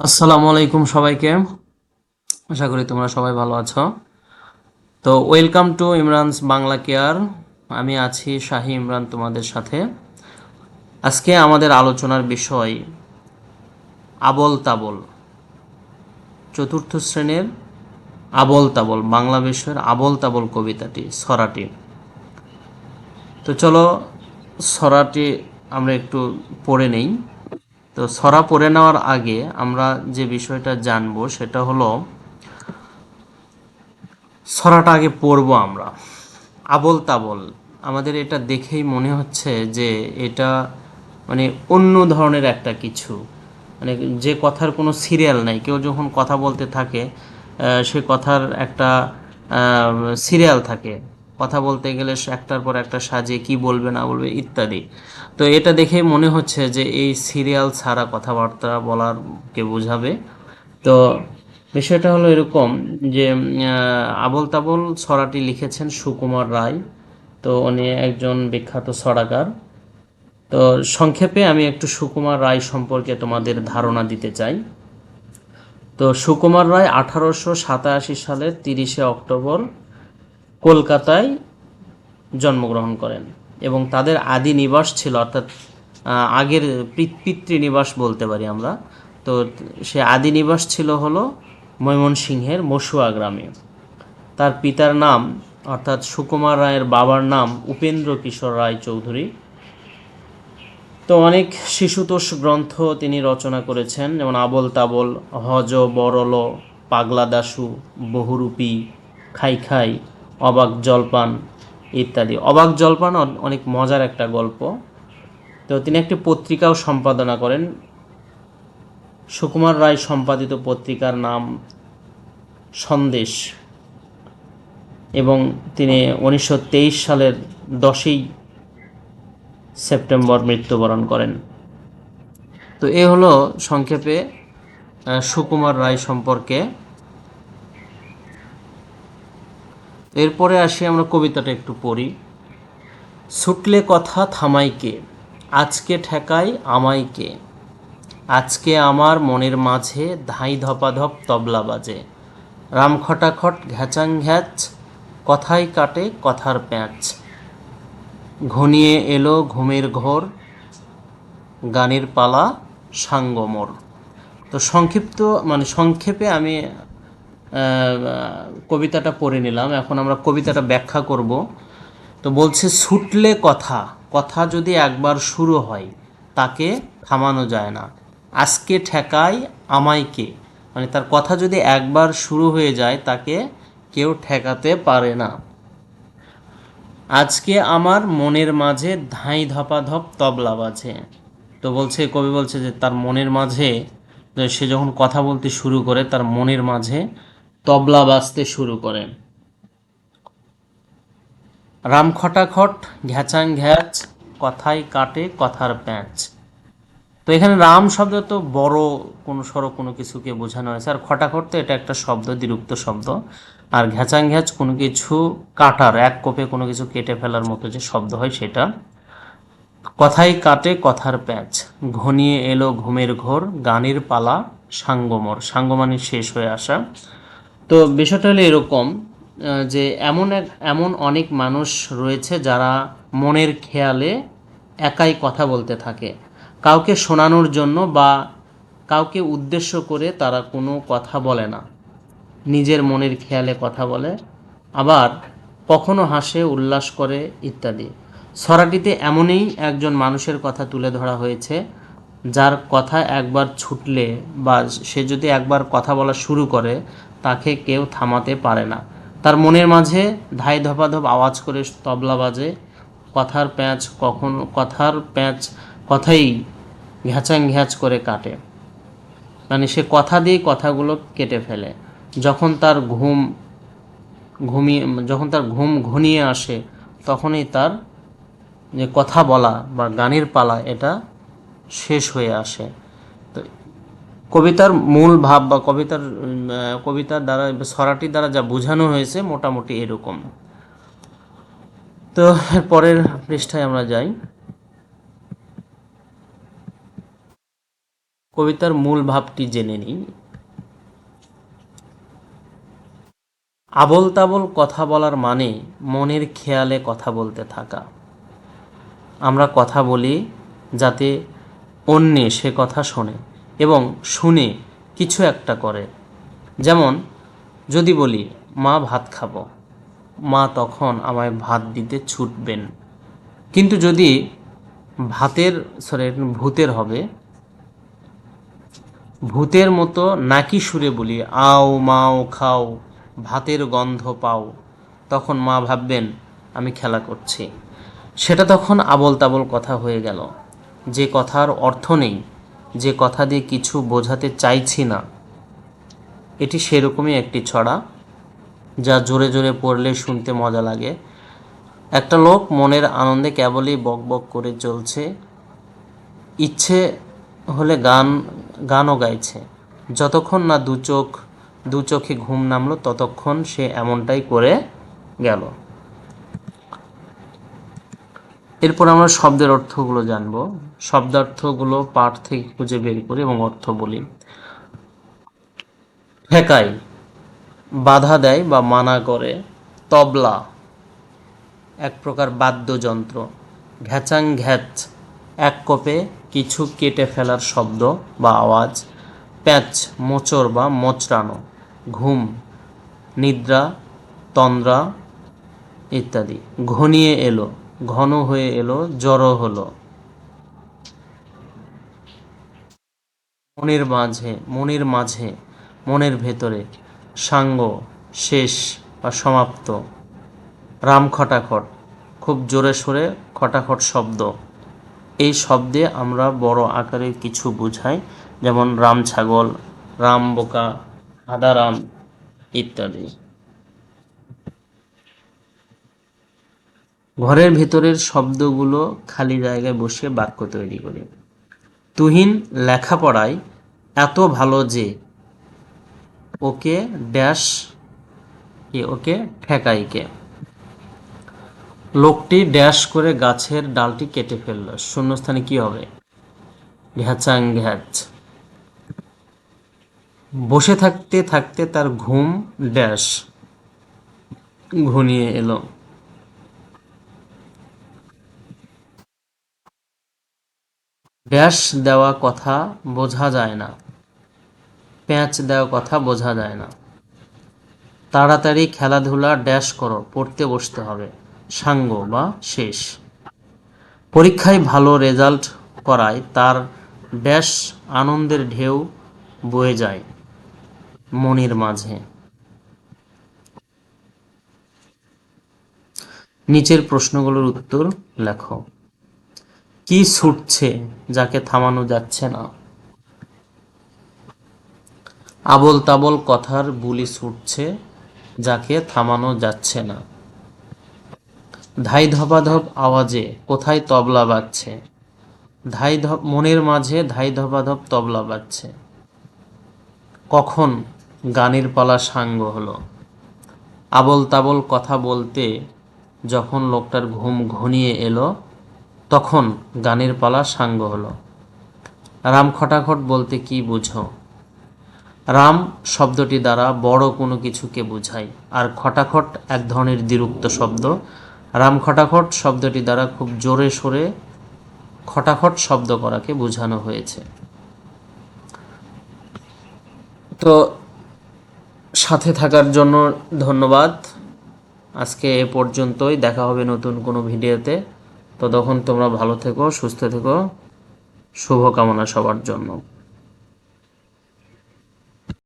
আসসালামু আলাইকুম সবাইকে। আশা করি তোমরা সবাই ভালো আছো। তো welcome to Imran's Bangla care. আমি আছি শাহি ইমরান তোমাদের সাথে। আজকে আমাদের আলোচনার বিষয় আবল তাবল। চতুর্থ শ্রেণির আবল তাবল, বাংলা বিষয়ের আবল তাবল কবিতাটি ছড়াটি তো চলো ছড়াটি আমরা একটু পড়ে নেই। তো ছড়া পড়ে নেওয়ার আগে আমরা যে বিষয়টা জানব সেটা হলো ছড়াটা আগে পড়ব আমরা। আবল তাবল। আমাদের এটা দেখেই মনে হচ্ছে যে এটা মানে অন্য ধরনের একটা কিছু। মানে যে কথার কোনো সিরিয়াল নাই। কেউ যখন কথা বলতে থাকে সে কথার একটা সিরিয়াল থাকে। কথা বলতে গেলে একটার পর একটা সাজিয়ে কি বলবে, না বলবে, ইত্যাদি। তো এটা দেখেই মনে হচ্ছে যে এই সিরিয়াল ছাড়া কথাবার্তা বলার কে বোঝাবে। তো বিষয়টা হলো এরকম যে আবল তাবল ছড়াটি লিখেছেন সুকুমার রায়। তো উনি একজন বিখ্যাত ছড়াকার। তো সংক্ষেপে আমি একটু সুকুমার রায় সম্পর্কে তোমাদের ধারণা দিতে চাই। তো সুকুমার রায় আঠারোশো সাতাশি সালের তিরিশে অক্টোবর কলকাতায় জন্মগ্রহণ করেন এবং তাদের আদি নিবাস ছিল, অর্থাৎ আগের পিতৃনিবাস বলতে পারি আমরা। তো সে আদি নিবাস ছিল হলো ময়মনসিংহের মসুয়া গ্রামে। তার পিতার নাম, অর্থাৎ সুকুমার রায়ের বাবার নাম উপেন্দ্র কিশোর রায় চৌধুরী। তো অনেক শিশুতোষ গ্রন্থ তিনি রচনা করেছেন, যেমন আবল তাবল, হজ বরল পাগলা দাসু বহুরূপী, খাই খাই অবাক জলপান ইত্যাদি। অবাক জলপান অনেক মজার একটা গল্প। তো তিনি একটি পত্রিকাও সম্পাদনা করেন। সুকুমার রায় সম্পাদিত পত্রিকার নাম সন্দেশ এবং তিনি উনিশশো তেইশ সালের দশই সেপ্টেম্বর মৃত্যুবরণ করেন। তো এ হলো সংক্ষেপে সুকুমার রায় সম্পর্কে। এরপরে আসি আমরা কবিতাটা একটু পড়ি। ছুটলে কথা থামাইকে আজকে ঠেকাই আমাইকে আজকে আমার মনের মাঝে ধাই ধপাধপ তবলা বাজে। রাম খটাখট ঘ্যাচাং ঘ্যাচ, কথাই কাটে কথার প্যাঁচ। ঘনিয়ে এলো ঘুমের ঘোর, গানের পালা সাঙ্গমোর। তো সংক্ষিপ্ত মানে সংক্ষেপে আমি কবিতাটা পড়ে নিলাম। এখন আমরা কবিতাটা ব্যাখ্যা করব। তো বলছে, ছুটলে কথা কথা যদি একবার শুরু হয়, তাকে থামানো যায় না। আজকে ঠেকায় আমাইকে মানে তার কথা যদি একবার শুরু হয়ে যায়, তাকে কেউ ঠেকাতে পারে না। আজকে আমার মনের মাঝে ধাই ধপাধপ তবলা বাজে। তো বলছে, কবি বলছে যে, তার মনের মাঝে সে যখন কথা বলতে শুরু করে, তার মনের মাঝে তবলা বাজতে শুরু করে। রাম খটাখট ঘ্যাচাং ঘ্যাচ, কথাই কাটে কথার প্যাঁচ। তো এখানে রাম শব্দ তো বড় কোনো সড়ো কোনো কিছুকে বোঝানো হয়েছে। আর খটাখট তো এটা একটা শব্দ, দ্বিরুক্ত শব্দ। আর ঘ্যাচাং ঘ্যাচ কোনো কিছু কাটার, এক কোপে কোনো কিছু কেটে ফেলার মতো যে শব্দ হয় সেটা। কথাই কাটে কথার প্যাঁচ। ঘনিয়ে এলো ঘুমের ঘোর, গানের পালা সাঙ্গমর। সাঙ্গমানি শেষ হয়ে আসা। তো বিষয়টা হলো এরকম যে এমন এক, এমন অনেক মানুষ রয়েছে যারা মনের খেয়ালে একাই কথা বলতে থাকে। কাউকে শোনানোর জন্য বা কাউকে উদ্দেশ্য করে তারা কোনো কথা বলে না। নিজের মনের খেয়ালে কথা বলে, আবার কখনো হাসে, উল্লাস করে ইত্যাদি। ছড়াটিতে এমনই একজন মানুষের কথা তুলে ধরা হয়েছে, যার কথা একবার ছুটলে বা সে যদি একবার কথা বলা শুরু করে তাকে কেউ থামাতে পারে না। তার মনের মাঝে ধাই ধপাধপ আওয়াজ করে তবলা বাজে, কথার প্যাঁচ কখন, কথার প্যাঁচ কথাই ঘ্যাচাং ঘ্যাচ করে কাটে। মানে সে কথা দিয়ে কথাগুলো কেটে ফেলে। যখন তার ঘুম ঘুমিয়ে, যখন তার ঘুম ঘনিয়ে আসে, তখনই তার যে কথা বলা বা গানের পালা, এটা শেষ হয়ে আসে। কবিতার মূল ভাব বা কবিতার কবিতার দ্বারা ছড়াটির দ্বারা যা বোঝানো হয়েছে মোটামুটি এরকম। তো পরের পৃষ্ঠায় আমরা যাই। কবিতার মূল ভাবটি জেনে নিই। আবল তাবল কথা বলার মানে মনের খেয়ালে কথা বলতে থাকা। আমরা কথা বলি যাতে অন্যে সে কথা শোনে। এবং শুনে কিছু একটা করে। যেমন, যদি বলি, মা ভাত খাব। মা তখন আমায় ভাত দিতে ছুটবেন। কিন্তু যদি ভাতের সরি ভূতের হবে, ভূতের মতো নাকি সুরে বলি, আও, মাও, খাও, ভাতের গন্ধ পাও। তখন মা ভাববেন, আমি খেলা করছি। সেটা তখন আবল তাবল কথা হয়ে গেল। যে কথার অর্থ নেই। যে কথা দিয়ে কিছু বোঝাতে চাইছি না। এটি সেরকমই একটি ছড়া, যা জোরে জোরে পড়লে শুনতে মজা লাগে। একটা লোক মনের আনন্দে কেবলই বক বক করে চলছে। ইচ্ছে হলে গান, গানও গাইছে। যতক্ষণ না দু চোখ, দু চোখে ঘুম নামলো, ততক্ষণ সে এমনটাই করে গেল। এরপর আমরা শব্দের অর্থগুলো জানব। শব্দার্থগুলো পাঠ থেকে খুঁজে বের করি এবং অর্থ বলি। ঠেকাই বাধা দেয় বা মানা করে। তবলা, এক প্রকার বাদ্যযন্ত্র। ঘ্যাচাং ঘ্যাচ, এক কোপে কিছু কেটে ফেলার শব্দ বা আওয়াজ। প্যাচ, মোচড় বা মোচড়ানো। ঘুম, নিদ্রা, তন্দ্রা ইত্যাদি। ঘনিয়ে এলো। ঘন হয়ে এলো, জড়ো হলো। মনের মাঝে মনের মাঝে, মনের ভেতরে সাঙ্গ, শেষ বা সমাপ্ত। রাম খটাখট খুব জোরে সোরে খটাখট শব্দ। এই শব্দে আমরা বড় আকারে কিছু বুঝাই, যেমন রাম ছাগল, রাম বোকা আদারাম ইত্যাদি। ঘরের ভিতরের শব্দগুলো খালি জায়গায় বসে বাক্য তৈরি করি। তুহিন লেখাপড়ায় এত ভালো যে ওকে ড্যাশ ওকে ঠেকাইকে লোকটি ড্যাশ করে গাছের ডালটি কেটে ফেলল। শূন্যস্থানে কি হবে? ঘ্যাচাং ঘ্যাচ। বসে থাকতে থাকতে তার ঘুম ড্যাশ। ঘনিয়ে এলো। ড্যাশ দেওয়া কথা বোঝা যায় না। প্যাঁচ দেওয়া কথা বোঝা যায় না। তাড়াতাড়ি খেলাধুলা ড্যাশ করো, পড়তে বসতে হবে। সাঙ্গ বা শেষ। পরীক্ষায় ভালো রেজাল্ট করায় তার ড্যাশ আনন্দের ঢেউ বয়ে যায় মনির মাঝে। নিচের প্রশ্নগুলোর উত্তর লেখো। কি ছুটছে যাকে থামানো যাচ্ছে না? আবল তাবল কথার বুলি ছুটছে যাকে থামানো যাচ্ছে না। ধাই ধপাধপ আওয়াজে কোথায় তবলা বাজছে? ধাই মনের মাঝে ধাই ধপাধপ তবলা বাজছে। কখন গানের পালা সাঙ্গ হলো? আবল তাবল কথা বলতে যখন লোকটার ঘুম ঘনিয়ে এলো তখন গানের পালা সাঙ্গ হলো। রাম খটাখট বলতে কি বুঝো? রাম শব্দটি দ্বারা বড় কোনো কিছুকে বোঝায়, আর খটাখট এক ধরনের দ্বিরুক্ত শব্দ। রাম খটাখট শব্দটি দ্বারা খুব জোরে সোরে খটাখট শব্দ করাকে বোঝানো হয়েছে। তো সাথে থাকার জন্য ধন্যবাদ। আজকে এ পর্যন্তই, দেখা হবে নতুন কোনো ভিডিওতে। ততক্ষণ তোমরা ভালো থেকো সুস্থ থেকো। শুভকামনা সবার জন্য।